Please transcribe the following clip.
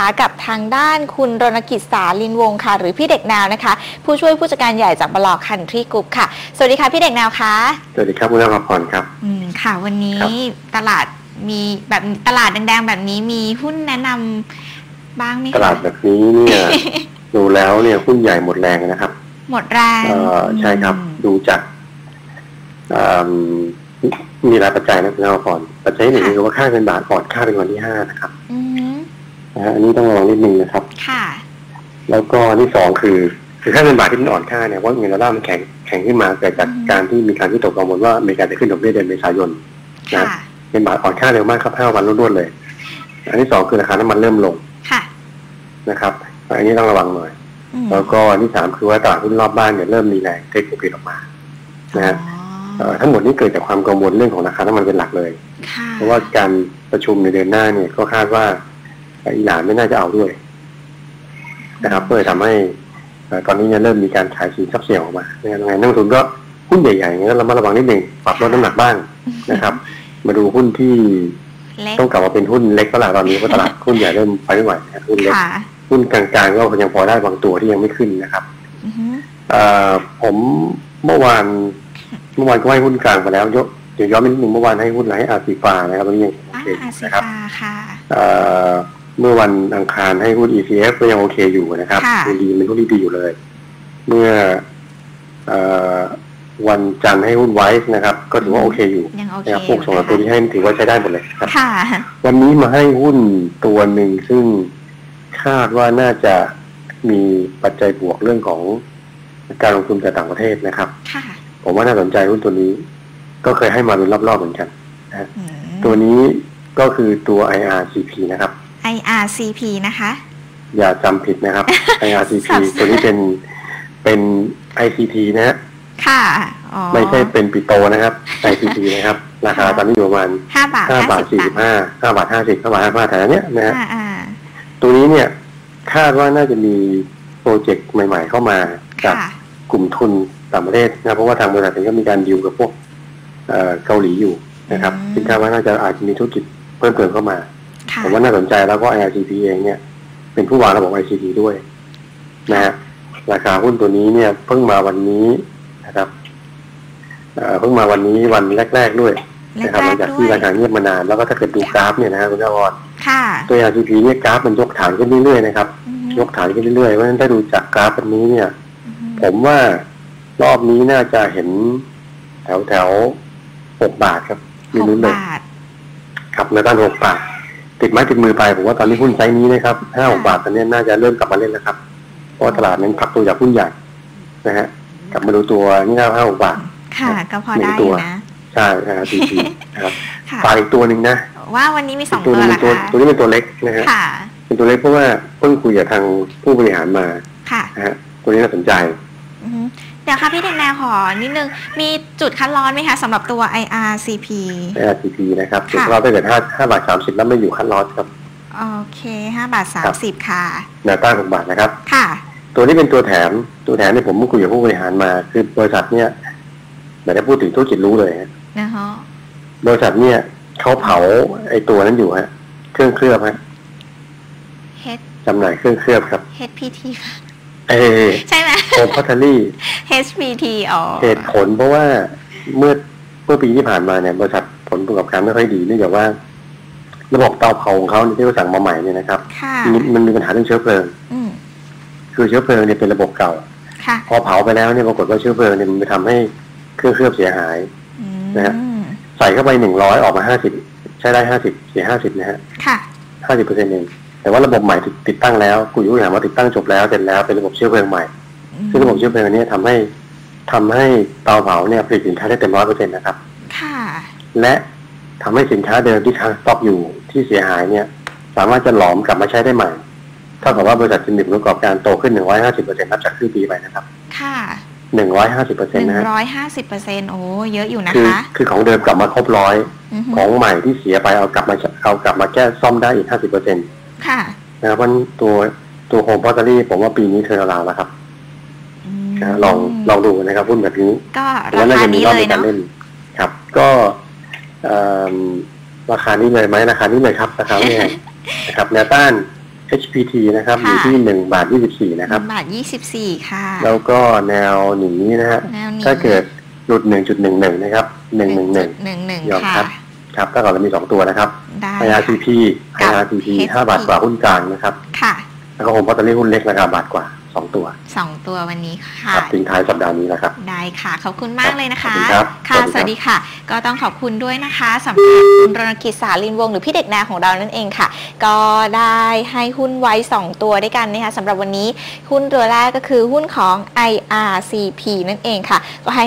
คะกับทางด้านคุณรณกิจสาลินวงศ์ค่ะ หรือพี่เด็กแนวนะคะ ผู้ช่วยผู้จัดการใหญ่จากบลอคันทรีกรุ๊ปค่ะ สวัสดีค่ะพี่เด็กแนวคะสวัสดีครับคุณนภพรครับอืมค่ะ วันนี้ครับตลาดมีแบบตลาดแดงๆแบบนี้มีหุ้นแนะนำบ้างไหมคะตลาดแบบนี้เนี่ยดูแล้วเนี่ยหุ้นใหญ่หมดแรงนะครับ หมดแรงเอ่อใช่ครับอืมดูจากเอิ่มมีหลายปัจจัยนะคุณนภพรปัจจัยหนึ่งค่ะคือว่าค่าเงินบาทอ่อนค่าเป็นวันที่ห้านะครับอืม นะฮะอันนี้ต้องระวังนิดนึงนะครับ ค่ะ แล้วก็อันที่สองคือคือค่าเงินบาทที่มันอ่อนค่าเนี่ยว่าเงินดอลลาร์มันแข็งแข็งขึ้นมาเกิดจากอืมการที่มีการที่ตกกังวลว่าอเมริกาจะขึ้นดอกเบี้ยเดือนเมษายนค่ะเงินบาทอ่อนค่าเร็วมากครับห้าวันรวดๆเลย อันที่สองคือราคาน้ำมันเริ่มลงค่ะนะครับ อันนี้ต้องระวังหน่อยอืมแล้วก็อันที่สามคือว่าตลาดหุ้นรอบบ้านเนี่ยเริ่มมีแรงเทคโปรฟิตออกมานะฮะเอ่อทั้งหมดนี้เกิดจากความกังวลเรื่องของราคาน้ำมันเป็นหลักเลยค่ะเพราะว่าการประชุมในเดือนหน้าเนี่ยก็คาดว่า เอ่ออิหร่านไม่น่าจะเอาด้วย นะครับก็เลยทำให้เอ่อตอนนี้เนี่ยเริ่มมีการขายสินทรัพย์เสี่ยงออกมายังไงนักลงทุนก็หุ้นใหญ่ๆเนี่ยก็ระมัดระวังนิดหนึ่งปรับลดน้ำหนักบ้างนะครับ มาดูหุ้นที่เล็กต้องกลับมาเป็นหุ้นเล็กก็ละตอนนี้เพราะตลาดหุ้นใหญ่เริ่มไปไม่ไหวนะครับหุ้นเล็กค่ะหุ้นกลางๆก็ยังพอได้บางตัวที่ยังไม่ขึ้นนะครับอือฮึเอ่อผมเมื่อวานเมื่อวานก็ให้หุ้นกลางไปแล้วยกเดี๋ยวย้อนไปนิดนึงเมื่อวานให้หุ้นอะไรให้อาซีฟานะครับวันนี้ยังโออ่าเคอาซินะครับฟาค่ะ เอ่อเมื่อวันอังคารให้หุ้น ETF ก็ยังโอเคอยู่นะครับค่ะยังดีเป็นหุ้นที่ดีอยู่เลย เมื่อเอ่อวันจันทร์ให้หุ้นไวส์นะครับ ก็ถือว่าโอเคอยู่ยังโอเคนะครับพวกสองตัวที่ให้ถือว่าใช้ได้หมดเลยครับค่ะวันนี้มาให้หุ้นตัวหนึ่งซึ่งคาดว่าน่าจะมีปัจจัยบวกเรื่องของการลงทุนจากต่างประเทศนะครับค่ะผมว่าน่าสนใจหุ้นตัวนี้ ก็เคยให้มาเป็นรอบๆเหมือนกันอืมตัวนี้ก็คือตัว IRCP นะครับ IRCP นะคะ อย่าจำผิดนะครับ IRCP สับสนตัวนี้เป็นเป็น ICT นะฮะค่ะอ๋อไม่ใช่เป็นปิโตนะครับ ICT นะครับ ราคาตอนนี้อยู่ประมาณห้าบาทห้าบาทสิสี่บสิบห้าห้าบาทห้าสิบห้าบาทห้าบาทแต่อันเนี้ยนะฮะอ่าอ่าตัวนี้เนี่ยคาดว่าน่าจะมีโปรเจกต์ใหม่ ๆ เข้ามาจากค่ะกลุ่มทุนต่างประเทศนะเพราะว่าทางบริษัทเองก็มีการดีลกับพวกเอ่อเกาหลีอยู่นะครับอืมซึ่งคาดว่าน่าจะอาจจะมีธุรกิจเพิ่มเติมเข้ามาค่ะ ผมว่าน่าสนใจแล้วก็ IRCP เองเนี่ย เป็นผู้วางระบบ ICT ด้วยนะฮะราคาหุ้นตัวนี้เนี่ย เพิ่งมาวันนี้นะครับเอ่อเพิ่งมาวันนี้วันแรก ๆด้วยแรนะครับหลักงจากๆด้วที่ยราคาเงียบมานานแล้วก็ถ้าเกิดดูกราฟเนี่ยนะฮะคุณนวรค่ะตัว IRCP เนี่ยกราฟมันยกฐานขึ้นเรื่อยๆนะครับอือฮึยกฐานขึ้นเรื่อยๆเพราะฉะนั้นถ้าดูจากกราฟแบบนี้เนี่ยอือฮึผมว่ารอบนี้น่าจะเห็นแถวแถวๆหกบาทครับมีหกลุ้นเลยบาทครับในด้านหกบาท ติดไม้ติดมือไปผมว่าตอนนี้หุ้นไซส์นี้นะครับห้าหกบาทตอนนี้น่าจะเริ่มกลับมาเล่นแล้วครับ เพราะว่าตลาดนั้นพักตัวจากหุ้นใหญ่นะฮะกลับมาดูตัวนี่น่าห้าหกบาท ค่ะ ก็พอหนึ่งได้ตัอวยู่นะใช่นะครับทีทีนะครับค่ะฝากอีกตัวหนึ่งนะว่าวันนี้มีสองตัตัววนึงละตัวคะตัวนี้เป็นตัวเล็กนะฮะค่ะเป็นตัวเล็กเพราะว่าเพิ่งคุยกับทางผู้บริหารมาค่ะนะฮะตัวนี้น่าสนใจอือฮึ เดี๋ยวค่ะพี่เด็กแนวขอนิดนึง มีจุดคัดร้อนไหมคะสำหรับตัว IRCP IRCP นะครับค่ะเราถ้าเกิดห้าห้าบาทสามสิบแล้วไม่อยู่ขั้นลอสครับ โอเคห้าบาทสามสิบค่ะแนวต้านหกบาทนะครับ ค่ะ ตัวนี้เป็นตัวแถม ตัวแถมเนี่ยผมเพิ่งคุยกับผู้บริหารมา คือบริษัทเนี่ยไม่ได้พูดถึงธุรกิจรู้เลยฮะนะฮะบริษัทเนี่ยเขาเผาไอ้ตัวนั้นอยู่ฮะ เครื่องเคลือบฮะ H จำหน่ายเครื่องเคลือบครับ HPT ค่ะ เอใช่ไหมโอพัทลี่ HPT อ๋อเหตุผลเพราะว่าเมื่อเมื่อปีที่ผ่านมาเนี่ยบริษัทผลประกอบการไม่ค่อยดีเนื่องจากว่า ระบบเตาเผาของเขาเนี่ยที่เขาสั่งมาใหม่เนี่ยนะครับค่ะมันมันมีปัญหาเรื่องเชื้อเพลิงอืมคือเชื้อเพลิงเนี่ยเป็นระบบเก่าค่ะพอเผาไปแล้วเนี่ยปรากฏว่าเชื้อเพลิงเนี่ยมันไปทำให้เครื่องเคลือบเสียหายอืมนะฮะใส่เข้าไปหนึ่งร้อยออกมาห้าสิบใช้ได้ห้าสิบเสียห้าสิบนะฮะค่ะห้าสิบเปอร์เซ็นต์เอง แต่ว่าระบบใหม่ติดติดตั้งแล้วกูอยู่ถามว่าติดตั้งจบแล้วเสร็จแล้วเป็นระบบเชื้อเพลิงใหม่ซึ่งระบบเชื้อเพลิงอันเนี้ทำให้ทำให้เตาเผาเนี่ยผลิตสินค้าได้เต็มร้อยเปอร์เซ็นต์นะครับ ค่ะ และทำให้สินค้าเดิมที่ค้างสต็อกอยู่ที่เสียหายเนี่ย สามารถจะหลอมกลับมาใช้ได้ใหม่เท่ากับว่าบริษัทจะมีผลประกอบการโตขึ้น150%นับจากครึ่งปีไปนะครับ ค่ะ150%หนึ่งนะฮะร้อยห้าสิบเปอร์เซ็นต์โอ้เยอะอยู่นะคือคะคือของเดิมกลับมาครบร้อยอฮึของใหม่ที่เสียไปเอากลับมาเอากลับมาแก้ซ่อมได้อีก50%นะค่ะครับเพราะฉะนั้นตัวตัวโฮมพอตเตอรี่ผมว่าปีนี้เทอร์นาแล้วครับมนะลองลองดูนะครับหุ้นแบบนี้ก็แล้ราวน่าคาจะมีนี้รอบเลในยการเนาะเล่นครับ ก็เอิ่มราคานี้เลยไหมราคานี้เลยครับราคาไม่แพงนะครับแนวต้าน HPT นะครับค่ะอยู่ที่หนึ่งบาทยี่สิบสี่นะครับบาทยี่สิบสี่ค่ะ แล้วก็แนวหนีนะฮะแนวนี้ถ้าเกิดหลุดหนึ่งจุดหนึ่งหนึ่งนะครับหนึ่งหนึ่งหนึ่งหนึ่งหนึ่งยอมค่ะครับ ครับถ้าเกิดเรามีสองตัวนะครับ ได้ค่ะ IRCP กับ IRCP HP ห้าบาทกว่าหุ้นกลางนะครับ ค่ะแล้วก็ผมก็จะเรียกหุ้นเล็กราคาบาทกว่าสองตัวสองตัววันนี้คค่ะรับทิ้งท้ายสัปดาห์นี้นะครับ ได้ค่ะ ขอบคุณมากเลยนะคะขอบคุณครับค่ะ สสวัวัสสดีดีครับค่ะ ก็ต้องขอบคุณด้วยนะคะสำหรับคุณรณกิจสาลินวงศ์หรือพี่เด็กนาของเรานั่นเองค่ะ ก็ได้ให้หุ้นไว้ 2 ตัวด้วยกันนะคะสำหรับวันนี้หุ้นตัวแรกก็คือหุ้นของ IRCP นั่นเองค่ะ ก็ให้